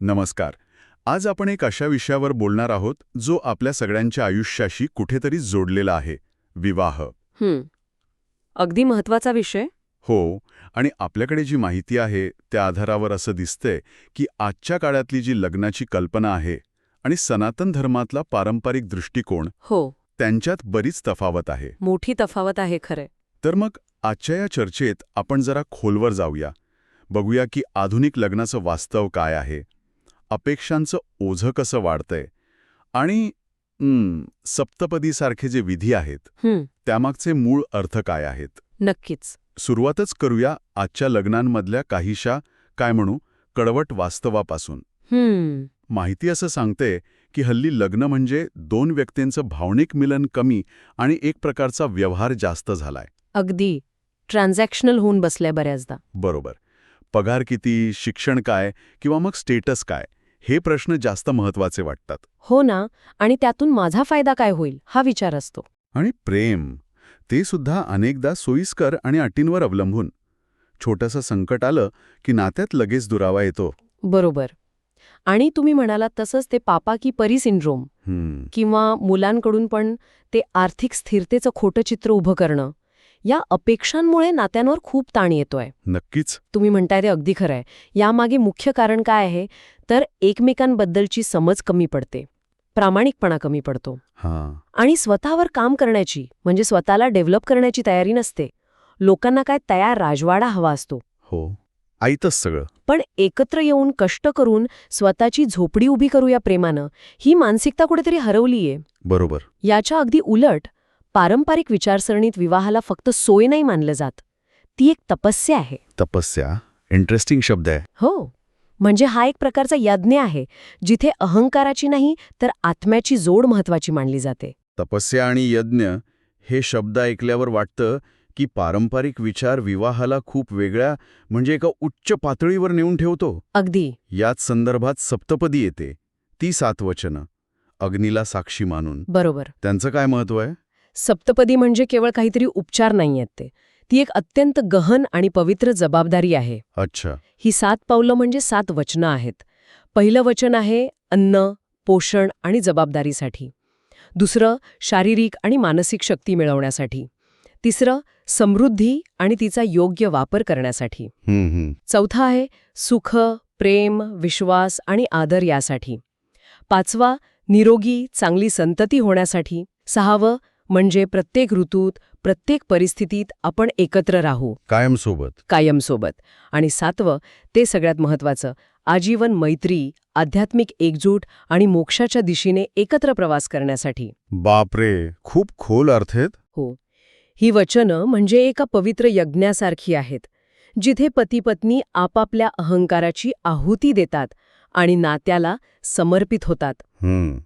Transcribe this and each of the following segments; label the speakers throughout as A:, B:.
A: नमस्कार. आज आपण एक अशा विषयावर बोलणार आहोत जो आपल्या सगळ्यांच्या आयुष्याशी कुठेतरी जोडलेला आहे विवाह.
B: अगदी महत्त्वाचा विषय.
A: हो आणि आपल्याकडे जी माहिती आहे त्या आधारावर असं दिसतंय की आजच्या काळातली जी लग्नाची कल्पना आहे आणि सनातन धर्मातला पारंपरिक दृष्टिकोन
B: हो.
A: त्यांच्यात बरीच तफावत आहे.
B: मोठी तफावत आहे खरे
A: तर मग आजच्या या चर्चेत आपण जरा खोलवर जाऊया. बघूया की आधुनिक लग्नाचं वास्तव काय आहे. अपेक्षांचं ओझं कसं वाढतंय? आणि सप्तपदीसारखे जे विधी आहेत त्यामागचे मूळ अर्थ काय आहेत?
B: नक्कीच.
A: सुरुवातच करूया आजच्या लग्नांमधल्या काहीशा काय म्हणू कडवट वास्तवापासून. माहिती असं सांगते की हल्ली लग्न म्हणजे दोन व्यक्तींचं भावनिक मिलन कमी आणि एक प्रकारचा व्यवहार जास्त झालाय.
B: अगदी. ट्रान्झॅक्शनल होऊन बसलंय बऱ्याचदा.
A: बरोबर. पगार किती शिक्षण काय किंवा मग स्टेटस काय हे प्रश्न जास्त महत्त्वाचे वाटतात.
B: हो ना आणि त्यातून माझा फायदा काय होईल हा विचार असतो.
A: आणि प्रेम ते सुद्धा अनेकदा सोयीस्कर आणि अटींवर अवलंबून. छोटंसं संकट आलं की नात्यात लगेच दुरावा येतो.
B: बरोबर. आणि तुम्ही म्हणालात तसंच ते पापा की परी सिंड्रोम किंवा मुलांकडून पण ते आर्थिक स्थिरतेचं खोटं चित्र उभं करणं. या अपेक्षांमुळे नात्यांवर खूप ताण येतोय.
A: नक्कीच.
B: तुम्ही म्हणताय ते अगदी खरं आहे यामागे मुख्य कारण काय आहे? तर एकमेकांबद्दलची समज कमी पडते. प्रामाणिकपणा कमी पडतो.
A: हां.
B: आणि स्वतःवर काम करण्याची म्हणजे स्वतःला डेव्हलप करण्याची तयारी नसते. लोकांना काय तयार राजवाडा हवा असतो.
A: हो. आईतच सगळं.
B: पण एकत्र येऊन कष्ट करून स्वतःची झोपडी उभी करूया प्रेमानं ही मानसिकता कुठेतरी हरवलीये.
A: बरोबर.
B: याच्या अगदी उलट पारंपरिक विचारसरणीत विवाहाला फक्त सोय नाही मानलं जात. ती एक तपस्या आहे.
A: तपस्या? इंटरेस्टिंग शब्द आहे.
B: हो. म्हणजे हा एक प्रकारचा यज्ञ आहे. जिथे अहंकाराची नाही तर आत्म्याची जोड महत्वाची मानली जाते.
A: तपस्या आणि यज्ञ हे शब्द ऐकल्यावर वाटतं की पारंपरिक विचार विवाहाला खूप वेगळ्या म्हणजे एका उच्च पातळीवर नेऊन ठेवतो.
B: अगदी.
A: याच संदर्भात सप्तपदी येते. ती सात वचनं. अग्नीला साक्षी मानून.
B: बरोबर.
A: त्यांचं काय महत्त्व आहे?
B: सप्तपदी म्हणजे केवळ काहीतरी उपचार नाहीयेत ते. ती एक अत्यंत गहन आणि पवित्र जबाबदारी आहे.
A: अच्छा.
B: ही सात पावलं म्हणजे सात वचनं आहेत. पहिलं वचन आहे अन्न पोषण आणि जबाबदारीसाठी. दुसरं शारीरिक आणि मानसिक शक्ती मिळवण्यासाठी. तिसरं समृद्धी आणि तिचा योग्य वापर करण्यासाठी. चौथा आहे सुख प्रेम विश्वास आणि आदर यासाठी. पाचवा निरोगी चांगली संतती होण्यासाठी. सहावं म्हणजे प्रत्येक ऋतूत प्रत्येक परिस्थितीत आपण एकत्र राहू.
A: कायमसोबत.
B: कायमसोबत. आणि सातवं ते सगळ्यात महत्वाचं आजीवन मैत्री आध्यात्मिक एकजूट आणि मोक्षाच्या दिशेने एकत्र प्रवास करण्यासाठी.
A: बापरे खूप खोल अर्थ आहेत.
B: हो. ही वचनं म्हणजे एका पवित्र यज्ञासारखी आहेत जिथे पतीपत्नी आपापल्या अहंकाराची आहुती देतात आणि नात्याला समर्पित होतात.
A: हम्म.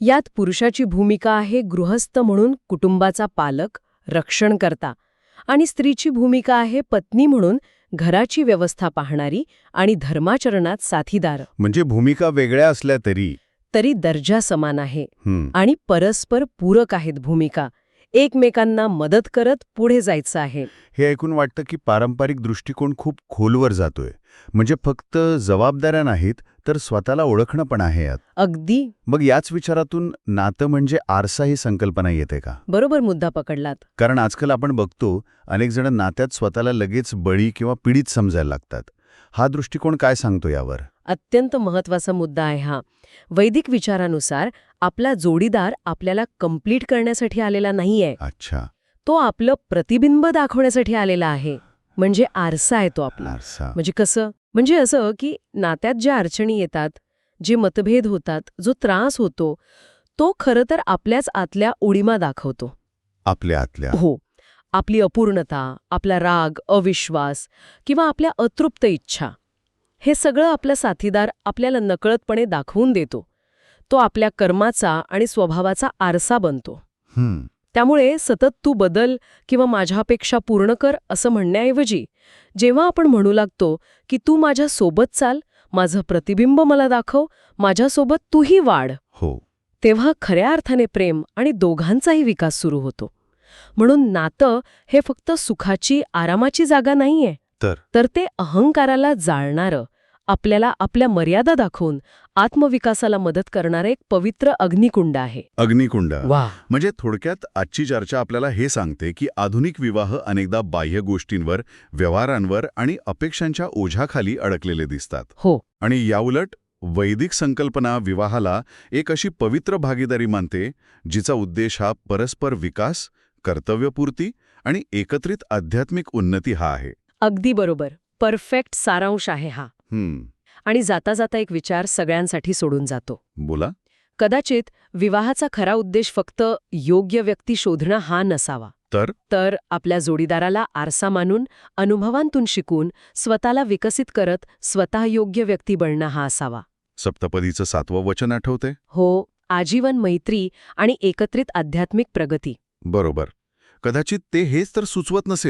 B: यात पुरुषाची भूमिका आहे गृहस्थ म्हणून कुटुंबाचा पालक रक्षणकर्ता आणि स्त्रीची भूमिका आहे पत्नी म्हणून घराची व्यवस्था पाहणारी आणि धर्माचरणात साथीदार.
A: म्हणजे भूमिका वेगळ्या असल्या तरी?
B: तरी दर्जा समान आहे आणि परस्पर पूरक आहेत भूमिका. एकमेकांना मदत करत पुढे जायचं आहे.
A: हे ऐकून वाटतं की पारंपरिक दृष्टिकोन खूप खोलवर जातोय. म्हणजे फक्त जबाबदाऱ्या नाहीत तर स्वतःला ओळखणं पण आहे यात.
B: अगदी.
A: मग याच विचारातून नातं म्हणजे आरसा ही संकल्पना येते का?
B: बरोबर मुद्दा पकडलात.
A: कारण आजकाल आपण बघतो अनेक जण नात्यात स्वतःला लगेच बळी किंवा पीडित समजायला लागतात. हा दृष्टिकोन काय सांगतो यावर?
B: अत्यंत महत्त्वाचा मुद्दा आहे हा. वैदिक विचारानुसार आपला जोडीदार आपल्याला कंप्लीट करण्यासाठी आलेला नाहीये.
A: अच्छा.
B: तो आपलं प्रतिबिंब दाखवण्यासाठी आलेला आहे. म्हणजे आरसा आहे तो आपला.
A: आरसा.
B: म्हणजे कसं? म्हणजे असं की नात्यात ज्या अडचणी येतात जे मतभेद होतात जो त्रास होतो तो खरं तर आपल्याच आतल्या उडीमा दाखवतो.
A: आपल्या आतल्या.
B: हो. आपली अपूर्णता आपला राग अविश्वास किंवा आपल्या अतृप्त इच्छा हे सगळं आपला साथीदार आपल्याला नकळतपणे दाखवून देतो. तो आपल्या कर्माचा आणि स्वभावाचा आरसा बनतो. त्यामुळे सतत तू बदल किंवा माझ्यापेक्षा पूर्ण कर असं म्हणण्याऐवजी जेव्हा आपण म्हणू लागतो की तू माझ्या सोबत चाल माझं प्रतिबिंब मला दाखव माझ्यासोबत तूही वाढ.
A: हो.
B: तेव्हा खऱ्या अर्थाने प्रेम आणि दोघांचाही विकास सुरू होतो. म्हणून नातं हे फक्त सुखाची आरामाची जागा नाहीये.
A: तर?
B: तर ते अहंकाराला जाळणारं आपल्याला आपल्या मर्यादा दाखवून आत्मविकासाला मदत करणारं एक पवित्र अग्निकुंड आहे.
A: अग्निकुंड.
B: वा.
A: म्हणजे थोडक्यात आजची चर्चा आपल्याला हे सांगते की आधुनिक विवाह अनेकदा बाह्य गोष्टींवर व्यवहारांवर आणि अपेक्षांच्या ओझ्याखाली अडकलेले दिसतात.
B: हो.
A: आणि याउलट वैदिक संकल्पना विवाहाला एक अशी पवित्र भागीदारी मानते जिचा उद्देश हा परस्पर विकास कर्तव्यपूर्ती आणि एकत्रित आध्यात्मिक उन्नती हा आहे.
B: अगदी बरोबर. परफेक्ट सारांश आहे हा. आणि जाता जाता एक विचार सगळ्यांसाठी सोडून जातो.
A: बोला.
B: कदाचित विवाहाचा खरा उद्देश फक्त योग्य व्यक्ती शोधणं हा नसावा.
A: तर?
B: तर आपल्या जोडीदाराला आरसा मानून अनुभवांतून शिकून स्वतःला विकसित करत स्वतः योग्य व्यक्ती बनणं हा असावा.
A: सप्तपदीचं सातवं वचन आठवते
B: हो आजीवन मैत्री आणि एकत्रित आध्यात्मिक प्रगती.
A: बरोबर. कदाचित ते हेच तर सुचवत नसेल.